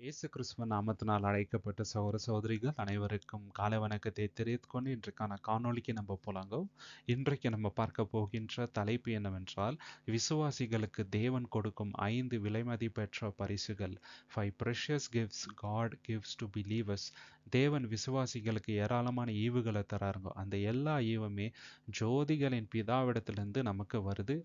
இயேசு கிறிஸ்துவ நாமத்தினால் அழைக்கப்பட்ட சகோதர சகோதரிகள் அனைவருக்கும் காலை வணக்கத்தை தெரிவித்துக்கொண்டு இன்றைக்கான காணொளிக்கு நம்ம போலாங்க. இன்றைக்கு நம்ம பார்க்க போகின்ற தலைப்பு என்னவென்றால் விசுவாசிகளுக்கு தேவன் கொடுக்கும் ஐந்து விலைமதிப்பெற்ற பரிசுகள். Five precious gifts God gifts to believers தேவன் விசுவாசிகளுக்கு ஏராளமான ஈவுகளை தராருங்க. அந்த எல்லா ஈவுமே ஜோதிகளின் பிதாவிடத்திலிருந்து நமக்கு வருது.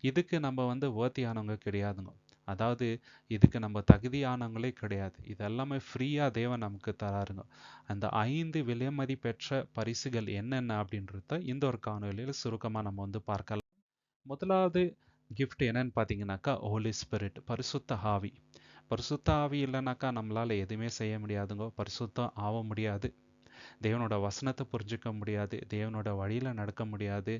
இதுக்கு நம்ம வந்து வேர்த்தியானவங்க கிடையாதுங்க. அதாவது இதுக்கு நம்ம தகுதியானவங்களே கிடையாது. இதெல்லாமே ஃப்ரீயாக தேவன் நமக்கு தராருங்க. அந்த ஐந்து விலைமதி பெற்ற பரிசுகள் என்னென்ன அப்படின்றத இந்த ஒரு காணொலியில் சுருக்கமாக நம்ம வந்து பார்க்கலாம். முதலாவது கிஃப்ட் என்னன்னு பார்த்தீங்கன்னாக்கா ஹோலி ஸ்பிரிட் பரிசுத்த ஆவி. பரிசுத்த ஆவி இல்லைனாக்கா நம்மளால் எதுவுமே செய்ய முடியாதுங்க. பரிசுத்தம் ஆக முடியாது. தேவனோட வசனத்தை புரிஞ்சிக்க முடியாது தேவனோட வழியில் நடக்க முடியாது.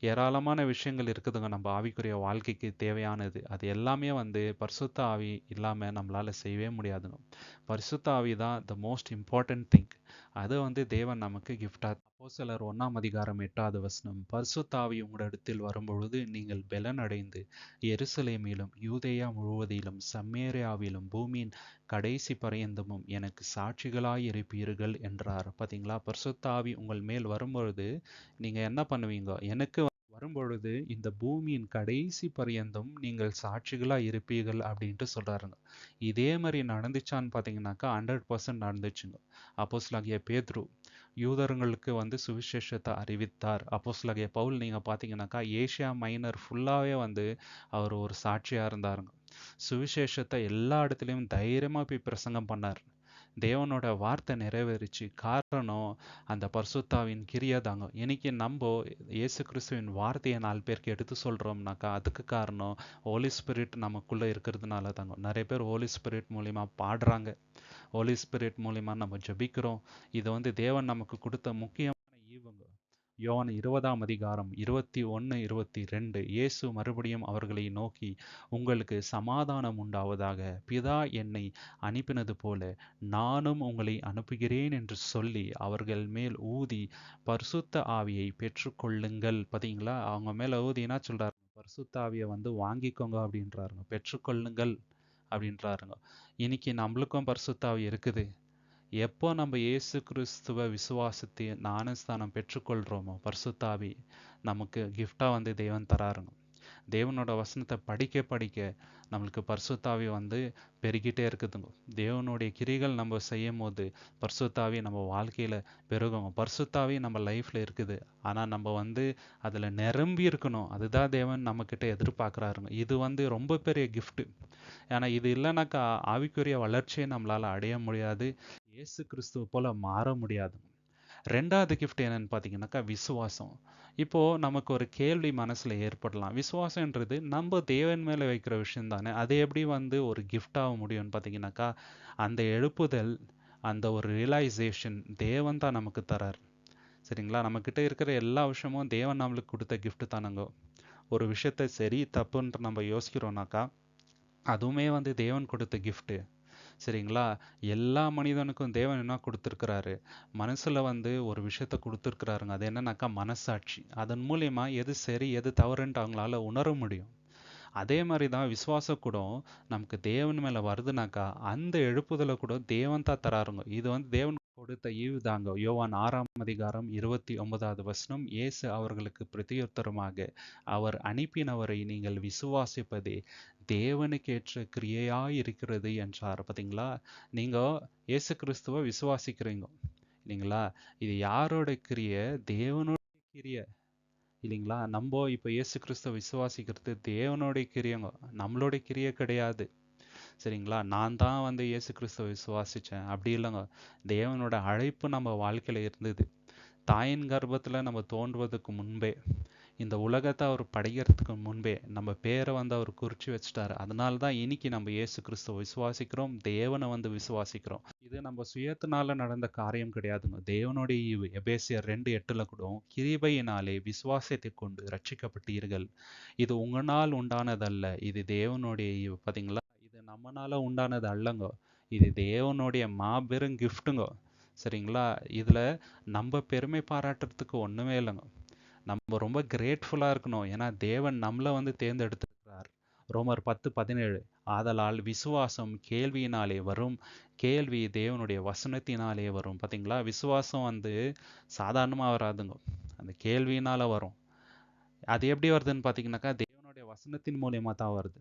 ஏராளமான விஷயங்கள் இருக்குதுங்க. நம்ம ஆவிக்குரிய வாழ்க்கைக்கு தேவையானது. அது எல்லாமே வந்து பரிசுத்த ஆவி இல்லாமல் நம்மளால் செய்யவே முடியாதுங்க. பரிசுத்த ஆவி தான் த மோஸ்ட் இம்பார்ட்டன்ட் திங் அதை வந்து தேவன் நமக்கு கிஃப்டாக அப்போ சிலர் ஒன்றாம் அதிகாரம் எட்டாவது வசனம் பர்சுத்தாவி உங்களிடத்தில் வரும்பொழுது நீங்கள் பெலன் அடைந்து எருசலேமிலும் யூதேயா முழுவதிலும் சம்மேரியாவிலும் பூமியின் கடைசி பரியந்தமும் எனக்கு சாட்சிகளாய் இருப்பீர்கள் என்றார். பார்த்தீங்களா பர்சுத்தாவி உங்கள் மேல் வரும்பொழுது நீங்கள் என்ன பண்ணுவீங்க? எனக்கு வரும்பொழுது இந்த பூமியின் கடைசி பரியந்தம் நீங்கள் சாட்சிகளாக இருப்பீர்கள் அப்படின்ட்டு சொல்கிறாருங்க இதே மாதிரி நடந்துச்சான்னு பார்த்தீங்கன்னாக்கா ஹண்ட்ரட் பர்சன்ட் நடந்துச்சுங்க. அப்போஸ்லாகிய பேத்ரு யூதர்களுக்கு வந்து சுவிசேஷத்தை அறிவித்தார். அப்போஸ்லாகிய பவுல் நீங்கள் பார்த்தீங்கன்னாக்கா ஏஷியா மைனர் ஃபுல்லாகவே வந்து அவர் ஒரு சாட்சியாக இருந்தாருங்க. சுவிசேஷத்தை எல்லா இடத்துலையும் தைரியமாக போய் பிரசங்கம் பண்ணார். தேவனோட வார்த்தை நிறைவேறிச்சு. காரணம் அந்த பர்சுத்தாவின் கிரியை தாங்க இன்னைக்கு நம்ம இயேசு கிறிஸ்துவின் வார்த்தையை நாலு பேருக்கு எடுத்து சொல்கிறோம்னாக்கா அதுக்கு காரணம் ஹோலி ஸ்பிரிட் நமக்குள்ளே இருக்கிறதுனால தாங்க நிறைய பேர் ஹோலி ஸ்பிரிட் மூலிமா பாடுறாங்க. ஹோலி ஸ்பிரிட் மூலிமா நம்ம ஜபிக்கிறோம். இதை வந்து தேவன் நமக்கு கொடுத்த முக்கியம் யோன் இருபதாம் அதிகாரம் இருபத்தி ஒன்று இருபத்தி ரெண்டு இயேசு மறுபடியும் அவர்களை நோக்கி உங்களுக்கு சமாதானம் உண்டாவதாக. பிதா என்னை அனுப்பினது போல நானும் உங்களை அனுப்புகிறேன் என்று சொல்லி அவர்கள் மேல் ஊதி பரிசுத்த ஆவியை பெற்றுக்கொள்ளுங்கள். பார்த்தீங்களா அவங்க மேலே ஊதினா சொல்கிறாரு பரிசுத்த ஆவியை வந்து வாங்கிக்கோங்க அப்படின்றாருங்க. பெற்றுக்கொள்ளுங்கள் அப்படின்றாருங்க. இன்னைக்கு நம்மளுக்கும் பரிசுத்தாவி இருக்குது. எப்போ நம்ம இயேசு கிறிஸ்துவ விசுவாசத்தை ஞானஸ்தானம் பெற்றுக்கொள்கிறோமோ பர்சுத்தாவி நமக்கு கிஃப்டாக வந்து தேவன் தராருங்க. தேவனோட வசனத்தை படிக்க படிக்க நம்மளுக்கு பர்சுத்தாவி வந்து பெருகிட்டே இருக்குதுங்க. தேவனுடைய கிரிகள் நம்ம செய்யும் போது பர்சுத்தாவி நம்ம வாழ்க்கையில் பெருகுங்க. பர்சுத்தாவி நம்ம லைஃப்பில் இருக்குது. ஆனால் நம்ம வந்து அதில் நிரம்பி இருக்கணும். அதுதான் தேவன் நம்மக்கிட்ட எதிர்பார்க்குறாருங்க. இது வந்து ரொம்ப பெரிய கிஃப்ட்டு ஏன்னா இது இல்லைனாக்கா ஆவிக்குரிய வளர்ச்சியை நம்மளால் அடைய முடியாது. இயேசு கிறிஸ்துவ போல மாற முடியாது. ரெண்டாவது கிஃப்ட் என்னன்னு பார்த்தீங்கன்னாக்கா விசுவாசம். இப்போ நமக்கு ஒரு கேள்வி மனசில் ஏற்படலாம். விசுவாசம்ன்றது நம்ம தேவன் மேலே வைக்கிற விஷயம் தானே அது எப்படி வந்து ஒரு கிஃப்டாக முடியும்னு பார்த்தீங்கன்னாக்கா அந்த எழுப்புதல் அந்த ஒரு ரியலைசேஷன் தேவன் தான் நமக்கு தரார். சரிங்களா? நம்மக்கிட்ட இருக்கிற எல்லா விஷயமும் தேவன் நம்மளுக்கு கொடுத்த கிஃப்ட்டு தானுங்க. ஒரு விஷயத்த சரி தப்புன்ற நம்ம யோசிக்கிறோம்னாக்கா அதுவுமே வந்து தேவன் கொடுத்த கிஃப்ட்டு சரிங்களா? எல்லா மனிதனுக்கும் தேவன் என்ன கொடுத்துருக்கிறாரு? மனசுல வந்து ஒரு விஷயத்த கொடுத்துருக்குறாருங்க. அது என்னன்னாக்கா மனசாட்சி. அதன் மூலியமா எது சரி எது தவறுன்ட்டு அவங்களால உணர முடியும். அதே மாதிரி தான் விசுவாசம் கூட நமக்கு தேவன் மேல வருதுனாக்கா அந்த எழுப்புதலை கூட தேவன் தான் தராருங்க. இது வந்து தேவன் கொடுத்த ஈவுதாங்க? யோவான் ஆறாம் அதிகாரம் இருபத்தி ஒன்பதாவது வசனம் இயேசு அவர்களுக்கு பிரதியுத்தரமாக அவர் அனுப்பினவரை நீங்கள் விசுவாசிப்பதே தேவனுக்கேற்ற கிரியையாய் இருக்கிறது என்றார். பார்த்தீங்களா நீங்க இயேசு கிறிஸ்துவ விசுவாசிக்கிறீங்க? இல்லைங்களா? இது யாரோட கிரிய? தேவனோட கிரிய. இல்லைங்களா? நம்ம இப்போ இயேசு கிறிஸ்துவ விசுவாசிக்கிறது தேவனோட கிரியங்க? நம்மளோட கிரிய கிடையாது. சரிங்களா? நான் தான் வந்து இயேசு கிறிஸ்துவ விசுவாசித்தேன் அப்படி இல்லைங்க. தேவனோட அழைப்பு நம்ம வாழ்க்கையில் இருந்தது. தாயின் கர்ப்பத்தில் நம்ம தோன்றுவதற்கு முன்பே இந்த உலகத்தை அவர் படைக்கிறதுக்கு முன்பே நம்ம பேரை வந்து அவர் குறித்து வச்சுட்டாரு. அதனால தான் இன்னைக்கு நம்ம இயேசு கிறிஸ்துவ விசுவாசிக்கிறோம். தேவனை வந்து விசுவாசிக்கிறோம். இது நம்ம சுயத்தினால நடந்த காரியம் கிடையாதுங்க. தேவனுடைய ஈவு எபேசியர் ரெண்டு எட்டுல கூட கிருபையினாலே விசுவாசத்தை கொண்டு ரட்சிக்கப்பட்டீர்கள் இது உங்களால் உண்டானதல்ல. இது தேவனுடைய ஈவு. பார்த்தீங்களா நம்மனால உண்டானது அல்லங்க. இது தேவனுடைய மாபெரும் கிஃப்ட்டுங்க சரிங்களா? இதில் நம்ம பெருமை பாராட்டுறதுக்கு ஒன்றுமே இல்லைங்க. நம்ம ரொம்ப கிரேட்ஃபுல்லாக இருக்கணும். ஏன்னா தேவன் நம்மளை வந்து தேர்ந்தெடுத்திருக்கிறார். ரோமர் பத்து பதினேழு. ஆதலால் விசுவாசம் கேள்வியினாலே வரும். கேள்வி தேவனுடைய வசனத்தினாலே வரும். பார்த்தீங்களா விசுவாசம் வந்து சாதாரணமாக வராதுங்க. அந்த கேள்வியினால வரும். அது எப்படி வருதுன்னு பார்த்தீங்கன்னாக்கா தேவனுடைய வசனத்தின் மூலியமா தான் வருது.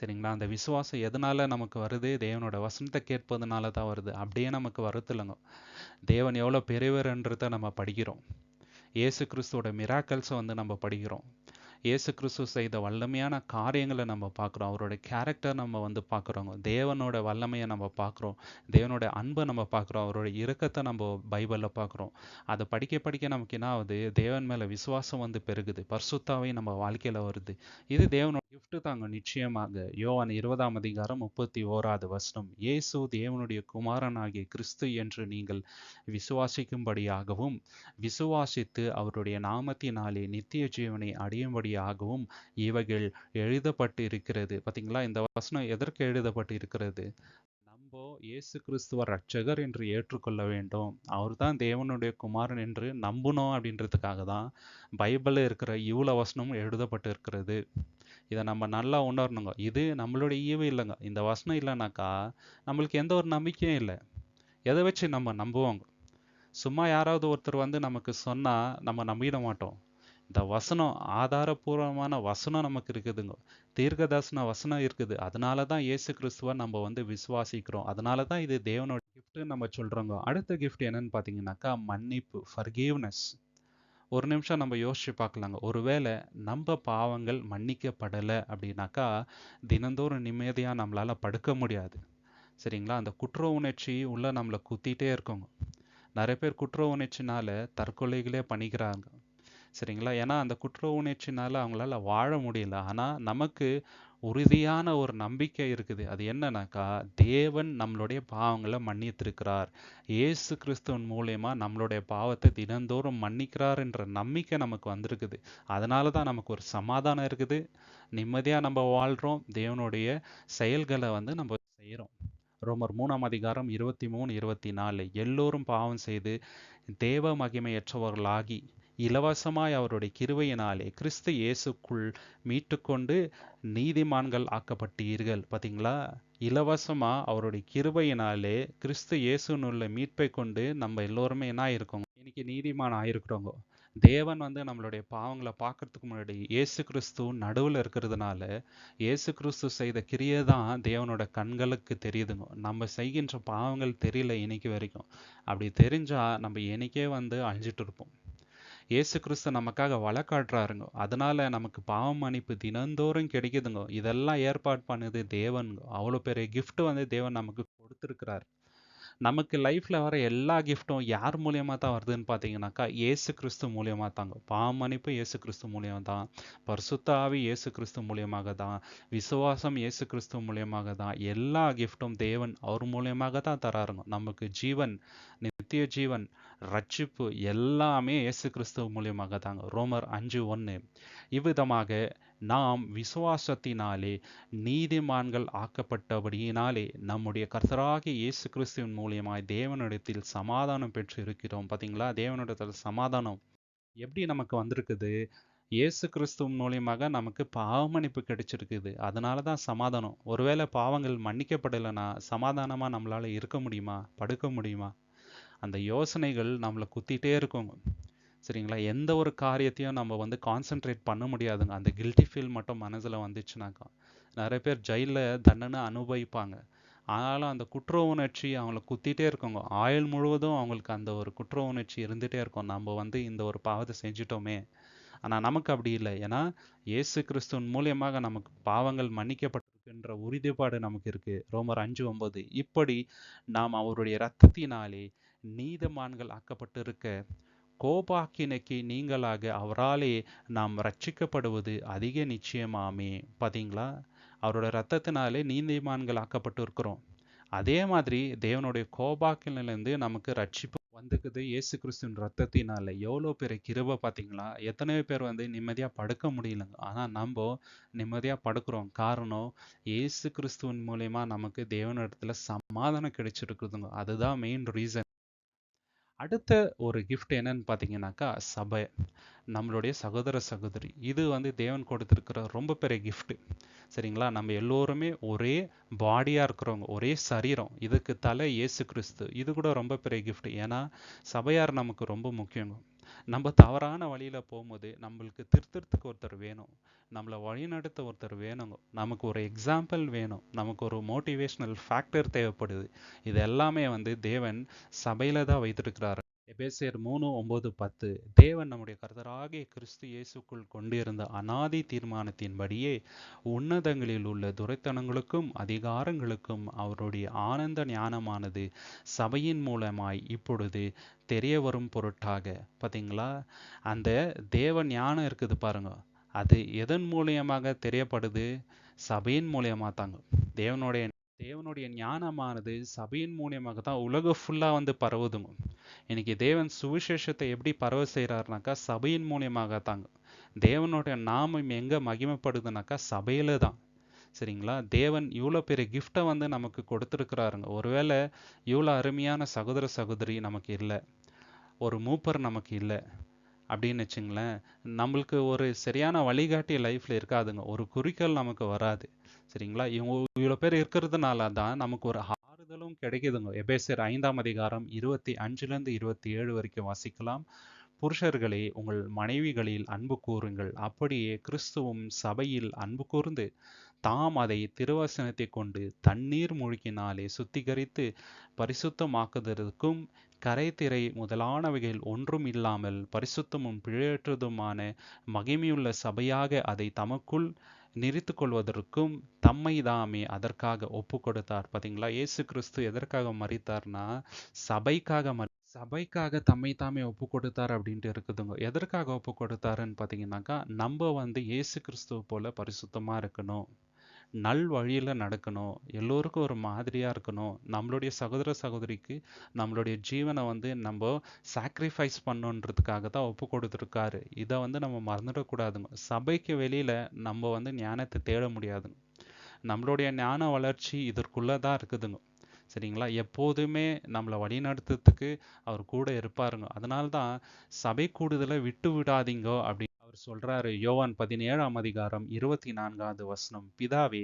சரிங்களா? அந்த விசுவாசம் எதனால நமக்கு வருது? தேவனோட வசனத்தை கேட்பதுனால தான் வருது. அப்படியே நமக்கு வருத்தில்லைங்க தேவன் எவ்வளோ பெரியவர்ன்றத நம்ம படிக்கிறோம். இயேசு கிறிஸ்துவோட மிராக்கல்ஸை வந்து நம்ம படிக்கிறோம். இயேசு கிறிஸ்து செய்த வல்லமையான காரியங்களை நம்ம பார்க்குறோம். அவரோட கேரக்டர் நம்ம வந்து பார்க்குறோங்க. தேவனோட வல்லமையை நம்ம பார்க்குறோம். தேவனோட அன்பை நம்ம பார்க்குறோம். அவரோட இறக்கத்தை நம்ம பைபிளில் பார்க்குறோம். அதை படிக்க படிக்க நமக்கு என்ன ஆகுது? தேவன் மேலே விசுவாசம் வந்து பெருகுது. பர்சுத்தாவே நம்ம வாழ்க்கையில் வருது. இது தேவனோட gift தாங்க நிச்சயமாக. யோவான் இருபதாம் அதிகாரம் முப்பத்தி ஓராது வசனம். இயேசு தேவனுடைய குமாரனாகிய கிறிஸ்து என்று நீங்கள் விசுவாசிக்கும்படியாகவும் விசுவாசித்து அவருடைய நாமத்தினாலே நித்திய ஜீவனை அடையும்படியாகவும் இவைகள் எழுதப்பட்டு இருக்கிறது பார்த்தீங்களா இந்த வசனம் எதற்கு எழுதப்பட்டு இருக்கிறது நம்போ இயேசு கிறிஸ்துவ ரட்சகர் என்று ஏற்றுக்கொள்ள வேண்டும். அவர்தான் தேவனுடைய குமாரன் என்று நம்பணும் அப்படின்றதுக்காக தான் பைபிளில் இருக்கிற இவ்வளோ வசனமும் எழுதப்பட்டு இருக்கிறது இதை நம்ம நல்லா உணரணுங்க. இது நம்மளுடைய ஈவு இல்லைங்க. இந்த வசனம் இல்லைனாக்கா நம்மளுக்கு எந்த ஒரு நம்பிக்கையும் இல்லை. எதை வச்சு நம்ம நம்புவோங்க? சும்மா யாராவது ஒருத்தர் வந்து நமக்கு சொன்னால் நம்ம நம்பிட மாட்டோம். இந்த வசனம் ஆதாரபூர்வமான வசனம் நமக்கு இருக்குதுங்க. தீர்க்கதர்சன வசனம் இருக்குது. அதனால தான் இயேசு கிறிஸ்துவை நம்ம வந்து விசுவாசிக்கிறோம். அதனால தான் இது தேவனோட கிஃப்ட்டு நம்ம சொல்கிறோங்க அடுத்த கிஃப்ட் என்னன்னு பார்த்தீங்கன்னாக்கா மன்னிப்பு ஃபர்கீவ்னஸ் ஒரு நிமிஷம் நம்ம யோசிச்சு பார்க்கலாங்க. ஒருவேளை நம்ம பாவங்கள் மன்னிக்கப்படலை அப்படின்னாக்கா தினந்தோறும் நிம்மதியாக நம்மளால படுக்க முடியாது. சரிங்களா? அந்த குற்ற உணர்ச்சி உள்ள நம்மளை குத்திட்டே இருக்கோங்க. நிறைய பேர் குற்ற உணர்ச்சினால தற்கொலைகளே பண்ணிக்கிறாங்க. சரிங்களா? ஏன்னா அந்த குற்ற உணர்ச்சினால அவங்களால வாழ முடியல. ஆனா நமக்கு உறுதியான ஒரு நம்பிக்கை இருக்குது. அது என்னன்னாக்கா தேவன் நம்மளுடைய பாவங்களை மன்னித்திருக்கிறார். இயேசு கிறிஸ்துவின் மூலயமா நம்மளுடைய பாவத்தை தினந்தோறும் மன்னிக்கிறார் என்ற நம்பிக்கை நமக்கு வந்திருக்குது. அதனால தான் நமக்கு ஒரு சமாதானம் இருக்குது. நிம்மதியாக நம்ம வாழ்கிறோம் தேவனுடைய செயல்களை வந்து நம்ம செய்கிறோம் ரோமர் மூணாம் அதிகாரம் இருபத்தி மூணு இருபத்தி நாலு. எல்லோரும் பாவம் செய்து தேவ மகிமையற்றவர்களாகி இலவசமாய் அவருடைய கிருவையினாலே கிறிஸ்து இயேசுக்குள் மீட்டுக்கொண்டு நீதிமான்கள் ஆக்கப்பட்டீர்கள். பார்த்தீங்களா இலவசமாக அவருடைய கிருபையினாலே கிறிஸ்து இயேசுனுள்ள மீட்பை கொண்டு நம்ம எல்லோருமே என்ன ஆயிருக்கோங்க? இன்னைக்கு நீதிமான் ஆயிருக்கிறோங்க. தேவன் வந்து நம்மளுடைய பாவங்களை பார்க்கறதுக்கு முன்னாடி இயேசு கிறிஸ்து நடுவில் இருக்கிறதுனால இயேசு கிறிஸ்து செய்த கிரியை தான் தேவனோட கண்களுக்கு தெரியுதுங்க. நம்ம செய்கின்ற பாவங்கள் தெரியல இன்னைக்கு வரைக்கும். அப்படி தெரிஞ்சால் நம்ம என்னைக்கே வந்து அழிஞ்சிட்டு இருப்போம். இயேசு கிறிஸ்து நமக்காக வழக்காட்டுறாருங்க அதனால நமக்கு பாவ மன்னிப்பு தினந்தோறும் கிடைக்குதுங்க. இதெல்லாம் ஏற்பாடு பண்ணுது தேவனுங்க. அவ்வளோ பெரிய கிஃப்ட் வந்து தேவன் நமக்கு கொடுத்துருக்கிறார். நமக்கு லைஃப்ல வர எல்லா கிஃப்ட்டும் யார் மூலியமா தான் வருதுன்னு பார்த்தீங்கன்னாக்கா இயேசு கிறிஸ்து மூலியமா தாங்க. பாவம் மன்னிப்பு இயேசு கிறிஸ்து மூலியமா தான். பர்சுத்தாவி இயேசு கிறிஸ்து மூலியமாக தான். விசுவாசம் இயேசு கிறிஸ்து மூலியமாக தான். எல்லா கிஃப்ட்டும் தேவன் அவர் மூலியமாக தான் தராருங்க. நமக்கு ஜீவன் நித்திய ஜீவன் ரட்சிப்பு எல்லாமே இயேசு கிறிஸ்துவ மூலியமாக தாங்க ரோமர் அஞ்சு ஒன்று இவ்விதமாக நாம் விசுவாசத்தினாலே நீதிமான்கள் ஆக்கப்பட்டபடியினாலே நம்முடைய கர்த்தராகிய இயேசு கிறிஸ்துவின் மூலியமாய் தேவனிடத்தில் சமாதானம் பெற்று இருக்கிறோம். பார்த்தீங்களா தேவனிடத்தில் சமாதானம் எப்படி நமக்கு வந்திருக்குது? இயேசு கிறிஸ்துவ மூலியமாக நமக்கு பாவமன்னிப்பு கிடைச்சிருக்குது. அதனால தான் சமாதானம். ஒருவேளை பாவங்கள் மன்னிக்கப்படலைன்னா சமாதானமாக நம்மளால் இருக்க முடியுமா? படுக்க முடியுமா? அந்த யோசனைகள் நம்மளை குத்திட்டே இருக்குங்க சரிங்களா? எந்த ஒரு காரியத்தையும் நம்ம வந்து கான்சென்ட்ரேட் பண்ண முடியாதுங்க. அந்த கில்ட்டி ஃபீல் மட்டும் மனசில் வந்துச்சுனாக்கா. நிறைய பேர் ஜெயிலில் தண்டனை அனுபவிப்பாங்க. ஆனாலும் அந்த குற்ற உணர்ச்சி அவங்கள குத்திட்டே இருக்குங்க. ஆயுள் முழுவதும் அவங்களுக்கு அந்த ஒரு குற்ற உணர்ச்சி இருந்துகிட்டே இருக்கும். நம்ம வந்து இந்த ஒரு பாவத்தை செஞ்சிட்டோமே. ஆனால் நமக்கு அப்படி இல்லை. ஏன்னா இயேசு கிறிஸ்துவின் மூலியமாக நமக்கு பாவங்கள் மன்னிக்கப்பட்டிருக்குன்ற உறுதிப்பாடு நமக்கு இருக்குது ரோமர் அஞ்சு ஒம்பது இப்படி நாம் அவருடைய இரத்தத்தினாலே நீதமான்கள் ஆக்கப்பட்டிருக்க கோபாக்கினைக்கு நீங்களாக அவராலே நாம் ரட்சிக்கப்படுவது அதிக நிச்சயமாமே. பார்த்தீங்களா அவரோட ரத்தத்தினாலே நீதிமான்கள் ஆக்கப்பட்டு இருக்கிறோம் அதே மாதிரி தேவனுடைய கோபாக்கினிலிருந்து நமக்கு ரட்சிப்பு வந்துக்குது. இயேசு கிறிஸ்துவின் ரத்தத்தினால எவ்வளோ பேர் கிருபை பார்த்தீங்களா எத்தனையோ பேர் வந்து நிம்மதியாக படுக்க முடியலங்க. ஆனால் நம்ம நிம்மதியாக படுக்கிறோம். காரணம் இயேசு கிறிஸ்துவின் மூலயமா நமக்கு தேவனிடத்துல சமாதானம் கிடைச்சிருக்குதுங்க. அதுதான் மெயின் ரீசன் அடுத்த ஒரு கிஃப்ட் என்னன்னு பார்த்தீங்கன்னாக்கா சபை. நம்மளுடைய சகோதர சகோதரி. இது வந்து தேவன் கொடுத்துருக்கிற ரொம்ப பெரிய கிஃப்ட்டு சரிங்களா? நம்ம எல்லோருமே ஒரே பாடியாக இருக்கிறவங்க ஒரே சரீரம். இதுக்கு தலை இயேசு கிறிஸ்து. இது கூட ரொம்ப பெரிய கிஃப்ட் ஏன்னா சபையார் நமக்கு ரொம்ப முக்கியங்க. நம்ம தவறான வழியில போகும்போது நம்மளுக்கு திருத்தறதுக்கு ஒருத்தர் வேணும். நம்மளை வழிநடத்த ஒருத்தர் வேணுங்க. நமக்கு ஒரு எக்ஸாம்பிள் வேணும். நமக்கு ஒரு மோட்டிவேஷ்னல் ஃபேக்டர் தேவைப்படுது. இது எல்லாமே வந்து தேவன் சபையில தான் வைத்திருக்கிறாரு. எபேசியர் மூணு ஒம்பது பத்து. தேவன் நம்முடைய கர்த்தராகிய கிறிஸ்து இயேசுக்குள் கொண்டிருந்த அனாதி தீர்மானத்தின்படியே உன்னதங்களில் உள்ள துரைத்தனங்களுக்கும் அதிகாரங்களுக்கும் அவருடைய ஆனந்த ஞானமானது சபையின் மூலமாய் இப்பொழுது தெரிய வரும் பொருட்டாக. பார்த்தீங்களா அந்த தேவ ஞானம் இருக்குது பாருங்க. அது எதன் மூலியமாக தெரியப்படுது? சபையின் மூலியமாக தாங்க தேவனுடைய தேவனுடைய ஞானமானது சபையின் மூலியமாக தான் உலகம் ஃபுல்லாக வந்து பரவுதுங்க. இன்னைக்கு தேவன் சுவிசேஷத்தை எப்படி பரவ செய்கிறாருனாக்கா சபையின் மூலியமாக தாங்க தேவனுடைய நாமம் எங்கே மகிமைப்படுதுனாக்கா சபையில் தான் சரிங்களா? தேவன் இவ்வளோ பெரிய கிஃப்டை வந்து நமக்கு கொடுத்துருக்குறாருங்க. ஒருவேளை இவ்வளோ அருமையான சகோதர சகோதரி நமக்கு இல்லை. ஒரு மூப்பர் நமக்கு இல்லை. அப்படின்னு வச்சுங்களேன் நம்மளுக்கு ஒரு சரியான வழிகாட்டி லைஃப்பில் இருக்காதுங்க. ஒரு குறிக்கோள் நமக்கு வராது. சரிங்களா? இவங்க இவ்வளோ பேர் இருக்கிறதுனால தான் நமக்கு ஒரு ஆறுதலும் கிடைக்குதுங்க. எபேசியர் ஐந்தாம் அதிகாரம் இருபத்தி அஞ்சுலேருந்து இருபத்தி ஏழு வரைக்கும் வாசிக்கலாம். புருஷர்களே உங்கள் மனைவிகளில் அன்பு கூறுங்கள். அப்படியே கிறிஸ்துவும் சபையில் அன்பு கூர்ந்து தாம் அதை திருவசனத்தை கொண்டு தண்ணீர் மூழ்கினாலே சுத்திகரித்து பரிசுத்தமாக்குதற்கும் கரைத்திரை முதலானவைகள் ஒன்றும் இல்லாமல் பரிசுத்தமும் பிழையற்றதுமான மகிமையுள்ள சபையாக அதை தமக்குள் நிறுத்து கொள்வதற்கும் தம்மை தாமே அதற்காக ஒப்பு கொடுத்தார் பாத்தீங்களா? இயேசு கிறிஸ்து எதற்காக மறித்தார்னா சபைக்காக மறி சபைக்காக தம்மை தாமே ஒப்பு கொடுத்தார் அப்படின்ட்டு இருக்குதுங்க. எதற்காக ஒப்பு கொடுத்தாருன்னு பார்த்தீங்கன்னாக்கா நம்ம வந்து இயேசு கிறிஸ்துவ போல பரிசுத்தமா இருக்கணும். நல் வழியில் நடக்கணும். எல்லோருக்கும் ஒரு மாதிரியாக இருக்கணும். நம்மளுடைய சகோதர சகோதரிக்கு நம்மளுடைய ஜீவனை வந்து நம்ம சாக்ரிஃபைஸ் பண்ணணுன்றதுக்காக தான் ஒப்பு கொடுத்துருக்காரு. இதை வந்து நம்ம மறந்துடக்கூடாதுங்க சபைக்கு வெளியில் நம்ம வந்து ஞானத்தை தேட முடியாதுங்க. நம்மளுடைய ஞான வளர்ச்சி இதற்குள்ளே தான் இருக்குதுங்க. சரிங்களா? எப்போதுமே நம்மளை வழிநடத்துறதுக்கு அவர் கூட இருப்பாருங்க. அதனால தான் சபை கூடுதலை விட்டு விடாதீங்க அப்படி அவர் சொல்றாரு யோவான் பதினேழாம் அதிகாரம் இருபத்தி நான்காவது வசனம் பிதாவே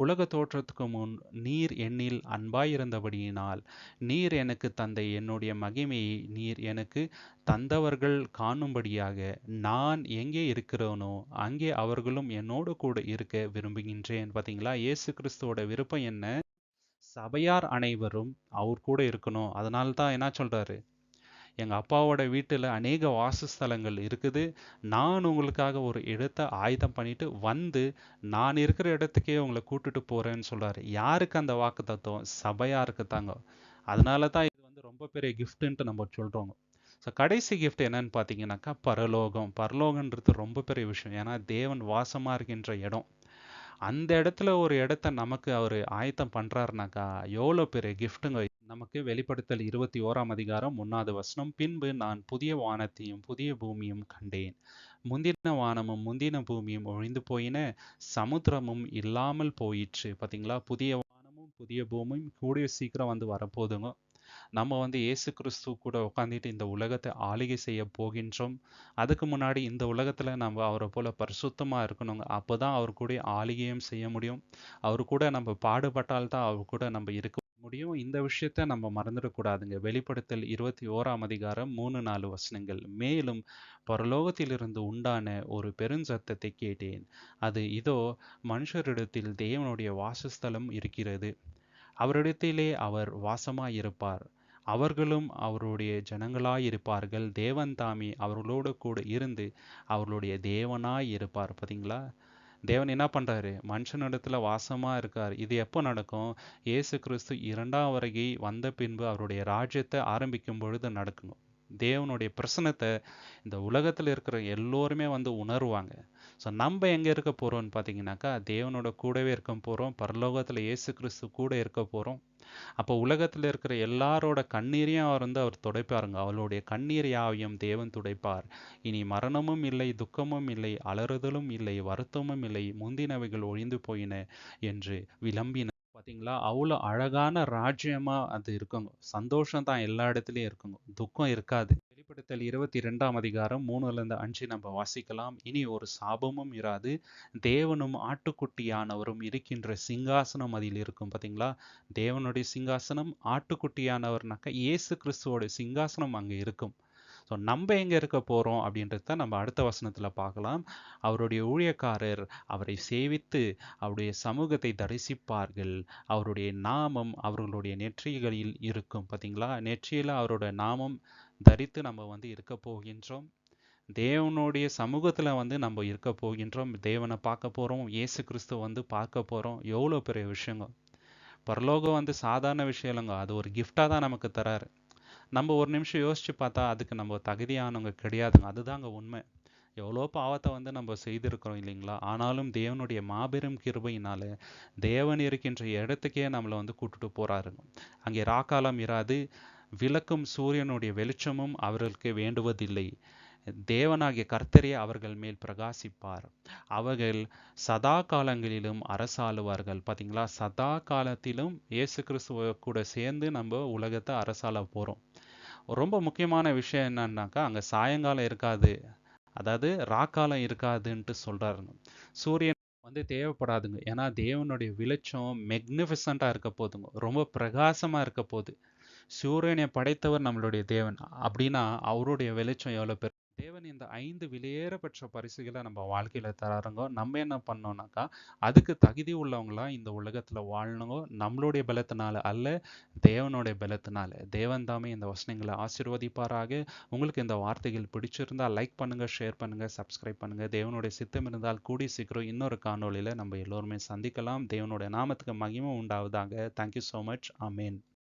உலக தோற்றத்துக்கு முன் நீர் என்னில் அன்பாயிருந்தபடியினால் நீர் எனக்கு தந்த என்னுடைய மகிமையை நீர் எனக்கு தந்தவர்கள் காணும்படியாக நான் எங்கே இருக்கிறேனோ அங்கே அவர்களும் என்னோடு கூட இருக்க விரும்புகின்றேன். பார்த்தீங்களா இயேசு கிறிஸ்துவோட விருப்பம் என்ன? சபையார் அனைவரும் அவர் கூட இருக்கணும். அதனால தான் என்ன சொல்றாரு? எங்கள் அப்பாவோட வீட்டில் அநேக வாசஸ்தலங்கள் இருக்குது. நான் உங்களுக்காக ஒரு இடத்தை ஆயுதம் பண்ணிட்டு வந்து நான் இருக்கிற இடத்துக்கே உங்களை கூட்டுட்டு போறேன்னு சொல்றாரு. யாருக்கு அந்த வாக்கு தத்துவம்? சபையாருக்கு தாங்க. அதனால தான் இது வந்து ரொம்ப பெரிய கிஃப்ட்ன்ட்டு நம்ம சொல்கிறோங்க ஸோ கடைசி கிஃப்ட் என்னன்னு பார்த்தீங்கன்னாக்கா பரலோகம். பரலோகன்றது ரொம்ப பெரிய விஷயம். ஏன்னா தேவன் வாசமாக இருக்கின்ற இடம். அந்த இடத்துல ஒரு இடத்த நமக்கு அவர் ஆயத்தம் பண்றாருனாக்கா எவ்வளோ பெரிய கிஃப்ட்டுங்க நமக்கு வெளிப்படுத்தல் இருபத்தி ஓராம் அதிகாரம் முன்னாவது வசனம். பின்பு நான் புதிய வானத்தையும் புதிய பூமியும் கண்டேன். முந்தின வானமும் முந்தின பூமியும் ஒழிந்து போயின. சமுத்திரமும் இல்லாமல் போயிற்று. பாத்தீங்களா? புதிய வானமும் புதிய பூமியும் கூடிய சீக்கிரம் வந்து வரப்போதுங்க நம்ம வந்து இயேசு கிறிஸ்து கூட உட்காந்துட்டு இந்த உலகத்தை ஆளுகை செய்ய போகின்றோம். அதுக்கு முன்னாடி இந்த உலகத்துல நம்ம அவரை போல பரிசுத்தமாக இருக்கணுங்க. அப்போதான் அவர் கூட ஆளுகையும் செய்ய முடியும். அவர் கூட நம்ம பாடுபட்டால்தான் அவர் கூட நம்ம இருக்க முடியும். இந்த விஷயத்த நம்ம மறந்துடக்கூடாதுங்க வெளிப்படுத்தல் இருபத்தி ஓராம் அதிகாரம் மூணு நாலு வசனங்கள். மேலும் பரலோகத்திலிருந்து உண்டான ஒரு பெருஞ்சத்தத்தை கேட்டேன். அது இதோ மனுஷரிடத்தில் தேவனுடைய வாசஸ்தலம் இருக்கிறது. அவரிடத்திலே அவர் வாசமாயிருப்பார். அவர்களும் அவருடைய ஜனங்களாயிருப்பார்கள். தேவன் தாமே அவர்களோடு கூட இருந்து அவர்களுடைய தேவனாய் இருப்பார். பார்த்தீங்களா தேவன் என்ன பண்ணுறாரு மனுஷனிடத்தில் வாசமாக இருக்கார். இது எப்போ நடக்கும்? இயேசு கிறிஸ்து இரண்டாம் வருகை வந்த பின்பு அவருடைய ராஜ்யத்தை ஆரம்பிக்கும் பொழுது நடக்குங்க. தேவனுடைய பிரசனத்தை இந்த உலகத்தில் இருக்கிற எல்லோருமே வந்து உணர்வாங்க. ஸோ நம்ம எங்கே இருக்க போகிறோம்னு பார்த்தீங்கன்னாக்கா தேவனோட கூடவே இருக்க போகிறோம் பரலோகத்தில் இயேசு கிறிஸ்து கூட இருக்க போகிறோம் அப்போ உலகத்தில் இருக்கிற எல்லாரோட கண்ணீரையும் அவர் வந்து அவர் துடைப்பாருங்க. அவளுடைய கண்ணீர் யாவையும் தேவன் துடைப்பார். இனி மரணமும் இல்லை துக்கமும் இல்லை அலறுதலும் இல்லை வருத்தமும் இல்லை முந்தினவைகள் ஒழிந்து போயின என்று விளம்பின பார்த்தீங்களா அவ்வளோ அழகான ராஜ்யமாக அது இருக்குங்க. சந்தோஷம் தான் எல்லா இடத்துலையும் இருக்குங்க. துக்கம் இருக்காது. வெளிப்படுத்தல் இருபத்தி ரெண்டாம் அதிகாரம் மூணுலேருந்து அஞ்சு நம்ம வாசிக்கலாம். இனி ஒரு சாபமும் இராது. தேவனும் ஆட்டுக்குட்டியானவரும் இருக்கின்ற சிங்காசனம் அதில் இருக்கும் பார்த்தீங்களா தேவனுடைய சிங்காசனம் ஆட்டுக்குட்டியானவர்னாக்கா இயேசு கிறிஸ்துவோடைய சிங்காசனம் அங்கே இருக்கும். ஸோ நம்ம எங்கே இருக்க போகிறோம் அப்படின்றத நம்ம அடுத்த வசனத்தில் பார்க்கலாம். அவருடைய ஊழியக்காரர் அவரை சேவித்து அவருடைய சமூகத்தை தரிசிப்பார்கள். அவருடைய நாமம் அவர்களுடைய நெற்றிகளில் இருக்கும் பார்த்தீங்களா நெற்றியில் அவருடைய நாமம் தரித்து நம்ம வந்து இருக்க போகின்றோம். தேவனுடைய சமூகத்தில் வந்து நம்ம இருக்க போகின்றோம். தேவனை பார்க்க போகிறோம் இயேசு கிறிஸ்துவ வந்து பார்க்க போகிறோம் எவ்வளோ பெரிய விஷயங்க பரலோகம் வந்து சாதாரண விஷயம் இல்லைங்க. அது ஒரு கிஃப்டாக தான் நமக்கு தராரு. நம்ம ஒரு நிமிஷம் யோசிச்சு பார்த்தா அதுக்கு நம்ம தகுதியானவங்க கிடையாதுங்க. அதுதாங்க உண்மை. எவ்வளோ பாவத்தை வந்து நம்ம செய்திருக்கிறோம் இல்லைங்களா? ஆனாலும் தேவனுடைய மாபெரும் கிருபையினால தேவன் இருக்கின்ற இடத்துக்கே நம்மளை வந்து கூட்டுட்டு போறாருங்க. அங்கே ராக்காலம் இராது. விளக்கும் சூரியனுடைய வெளிச்சமும் அவர்களுக்கு வேண்டுவதில்லை. தேவனாகிய கர்த்தரே அவர்கள் மேல் பிரகாசிப்பார். அவர்கள் சதா காலங்களிலும் அரசாளுவார்கள். பார்த்தீங்களா சதா காலத்திலும் இயேசு கிறிஸ்துவ கூட சேர்ந்து நம்ம உலகத்தை அரசாள போகிறோம் ரொம்ப முக்கியமான விஷயம் என்னன்னாக்கா அங்கே சாயங்காலம் இருக்காது. அதாவது ராக்காலம் இருக்காதுன்ட்டு சொல்கிறாருங்க சூரியன் வந்து தேவைப்படாதுங்க. ஏன்னா தேவனுடைய வெளிச்சம் மெக்னிஃபிசண்ட்டாக இருக்க போதுங்க. ரொம்ப பிரகாசமாக இருக்க போகுது. சூரியனை படைத்தவர் நம்மளுடைய தேவன். அப்படின்னா அவருடைய வெளிச்சம் எவ்வளோ பெரு தேவன் இந்த ஐந்து வெளியேறப்பெற்ற பரிசுகளை நம்ம வாழ்க்கையில தராருங்க நம்ம என்ன பண்ணோம்னாக்கா அதுக்கு தகுதி உள்ளவங்களா இந்த உலகத்துல வாழணுங்க நம்மளுடைய பலத்தினால அல்ல தேவனுடைய பலத்தினால. தேவன் தாமே இந்த வசனங்களை ஆசீர்வதிப்பாராக. உங்களுக்கு இந்த வார்த்தைகள் பிடிச்சிருந்தா லைக் பண்ணுங்க ஷேர் பண்ணுங்க சப்ஸ்கிரைப் பண்ணுங்க. தேவனுடைய சித்தம் இருந்தால் கூடி சீக்கிரம் இன்னொரு காணொலியில நம்ம எல்லோருமே சந்திக்கலாம். தேவனுடைய நாமத்துக்கு மகிமை உண்டாவதாக. தேங்க்யூ ஸோ மச் அமேன்